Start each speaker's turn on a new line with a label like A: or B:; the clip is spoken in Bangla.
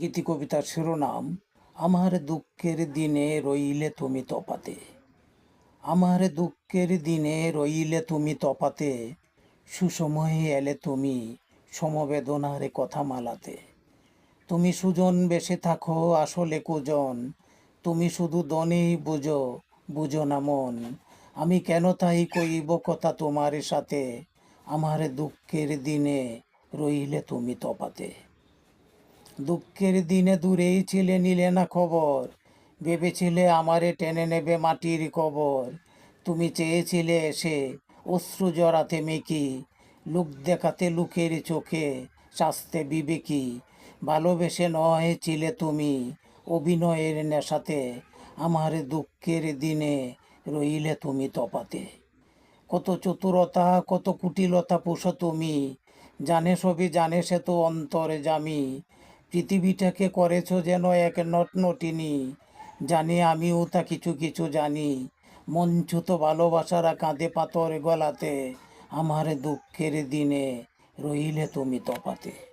A: গীতি কবিতার শিরোনাম, আমার দুঃখের দিনে রইলে তুমি তপাতে। আমার দুঃখের দিনে রইলে তুমি তপাতে। সুসময়ে এলে তুমি সমবেদনারে কথা মালাতে তুমি সুজন বেশে থাকো আসলে কুজন। তুমি শুধু দনেই বুঝো বুঝো না মন। আমি কেন তাই কইব কথা তোমার সাথে? আমার দুঃখের দিনে রইলে তুমি তপাতে। দুঃখের দিনে দূরেই ছিলে, নিলে না খবর। ভেবেছিলে আমারে টেনে নেবে মাটির কবর। তুমি চেয়েছিলে এসে অশ্রু জড়াতে মেকি, লুক দেখাতে লুকের চোখে শাস্তে বিবেকি। ভালোবেসে নয় ছিলে তুমি অভিনয়ের নেশাতে, আমার দুঃখের দিনে রইলে তুমি তপাতে। কত চতুরতা, কত কুটিলতা পোষো তুমি, জানে সবই, জানে সে তো অন্তরে জামি। পৃথিবীটাকে করেছ যেন এক নটনটিনি। জানি আমিও তা কিছু কিছু জানি। মঞ্চুত ভালোবাসারা কাঁদে পাথর গলাতে। আমার দুঃখের দিনে রইলে তুমি তপাতে।